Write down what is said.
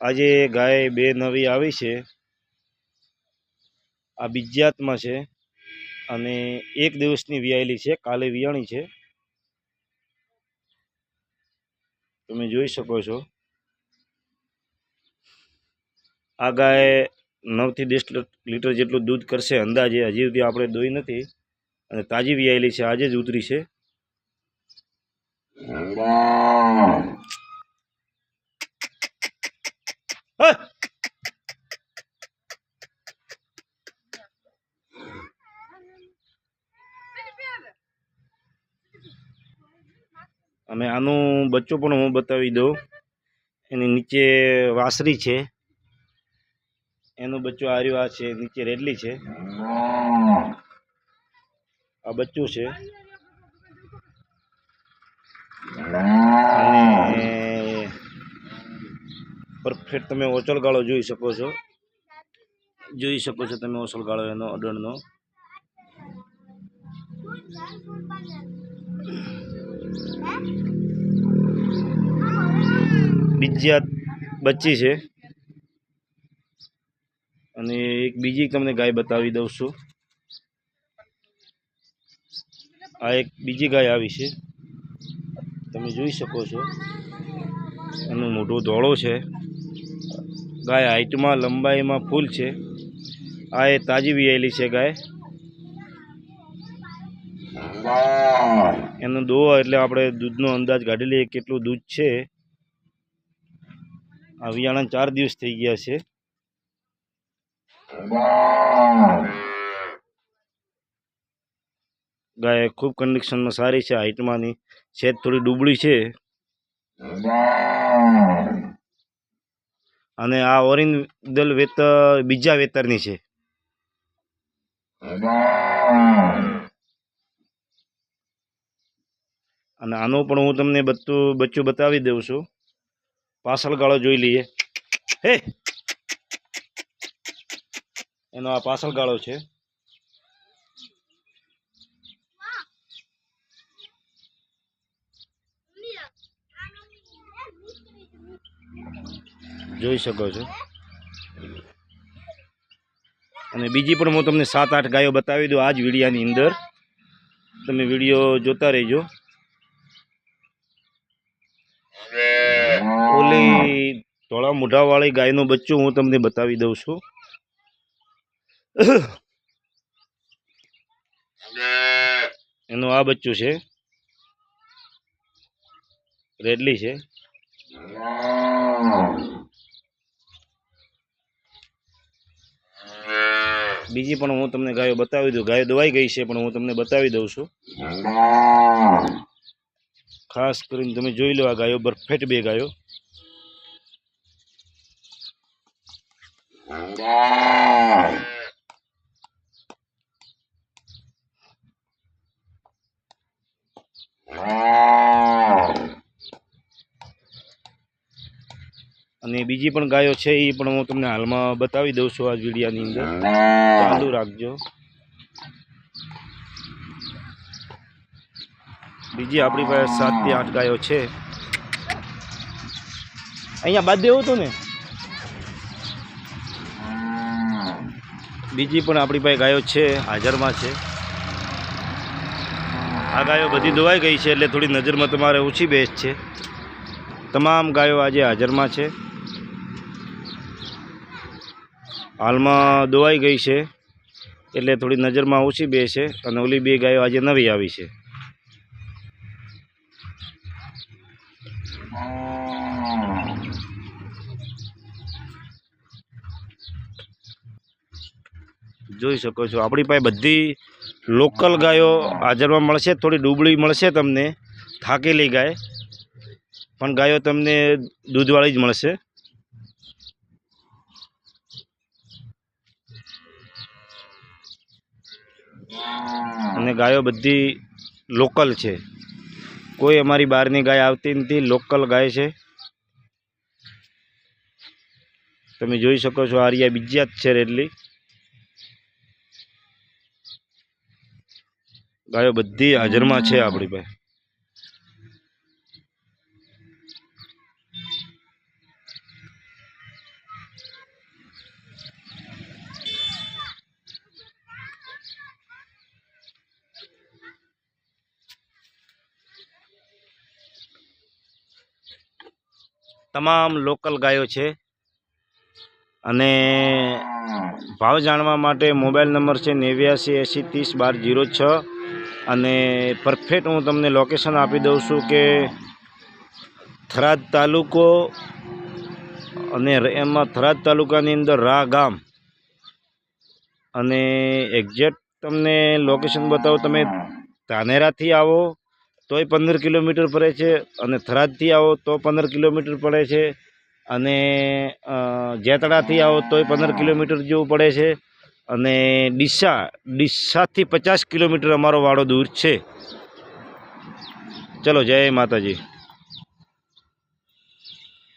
આજે ગાય બે નવી આવી છે. આ બીજાતમાં છે અને એક દિવસની વિયાયેલી છે, કાલે વિયાણી છે. તમે જોઈ શકો છો. આ ગાય નવથી દસ લીટર જેટલું દૂધ કરશે અંદાજે, હજી સુધી આપણે દોઈ નથી અને તાજી વિયાયેલી છે, આજે જ ઉતરી છે હા! અને આનું બચ્ચું પણ હું બતાવી દઉં. એની નીચે વાસરી છે. એનું બચ્ચું આર્યું આ છે, નીચે રેડલી છે. આ બચ્ચું છે. પરફેક્ટ તમે ઓચલગાળો જોઈ શકો છો. જોઈ શકો છો તમે ઓસલગાળો એનો અડણનો. બીજી આ બચ્ચી છે. અને એક બીજી તમને ગાય બતાવી દઉં છું. આ એક બીજી ગાય આવી છે. તમે જોઈ શકો છો. એનું મોઢું ધોળો છે. ગાય હાઈટમાં લંબાઈમાં ફૂલ છે. આ એ તાજી વિયાયેલી છે ગાય. એનો દોવા એટલે આપણે દૂધનો અંદાજ કાઢી લઈએ કેટલું દૂધ છે. આ વિયાણા ચાર દિવસ થઈ ગયા છે. ગાય ખૂબ કન્ડિશનમાં સારી છે હાઈટમાંની છેદ થોડી ડૂબળી છે. અને આ ઓરિંદલ વેતર બીજા વેતરની છે. અને આનું પણ હું તમને બધું બચ્ચું બતાવી દઉં છું. પાછળ ગાળો જોઈ લઈએ. હે! એનો આ પાછળ ગાળો છે. જોઈ શકો છો. અને બીજી પણ હું તમને સાત આઠ ગાયો બતાવી દઉં આ જ વિડીયાની અંદર. તમે વીડિયો જોતા રહેજો. ઓલી ધોળા મોઢાવાળી ગાયનું બચ્ચું હું તમને બતાવી દઉં છું. એનું આ બચ્ચું છે. રેડલી છે. બીજી પણ હું તમને ગાયો બતાવી દઉં. ગાયો દવાઈ ગઈ છે, પણ હું તમને બતાવી દઉં છું. ખાસ કરીને તમે જોઈ લો આ ગાયો, બરફેટ બે ગાયો. બીજી પણ ગાયો છે એ પણ હું તમને હાલમાં બતાવી દઉં છું આ વિડીયાની અંદર. ચાલુ રાખજો. બીજી આપણી પાસે સાતથી આઠ ગાયો છે. અહીંયા બાદ દેવું હતું ને? બીજી પણ આપણી પાસે ગાયો છે, હાજરમાં છે. આ ગાયો બધી ધોવાઈ ગઈ છે, એટલે થોડી નજરમાં તમારે ઓછી બેસ છે. તમામ ગાયો આજે હાજરમાં છે. હાલમાં દોવાઈ ગઈ છે. એટલે થોડી નજરમાં ઓછી બે છે અને ઓલી બે ગાયો આજે નવી આવી છે. જોઈ શકો છો, આપણી પાસે બધી લોકલ ગાયો હાજરમાં મળશે, થોડી ડૂબળી મળશે તમને, થાકેલી ગાય. પણ ગાયો તમને દૂધવાળી જ મળશે. અને ગાયો બધી લોકલ છે. કોઈ અમારી બહારની ગાય આવતી નથી, લોકલ ગાય છે. તમે જોઈ શકો છો આરિયા બીજી જ છે રેડલી ગાયો બધી હાજરમાં છે આપણી પાસે. તમામ લોકલ ગાયો છે. અને ભાવ જાણવા માટે મોબાઈલ નંબર છે નેવ્યાસી એંસી ત્રીસ બાર જીરો છ. અને પરફેક્ટ હું તમને લોકેશન આપી દઉં છું કે થરાદ તાલુકો અને એમાં થરાદ તાલુકાની અંદર રા ગામ. અને એક્ઝેક્ટ તમને લોકેશન બતાવો, તમે ધાનેરાથી આવો. તોય પંદર કિલોમીટર પડે છે અને થરાદથી આવો તો પંદર કિલોમીટર પડે છે. અને જેતડાથી આવો તોય પંદર કિલોમીટર જેવું પડે છે. અને ડીસા, ડીસાથી પચાસ કિલોમીટર અમારો વાડો દૂર છે. ચલો, જય માતાજી.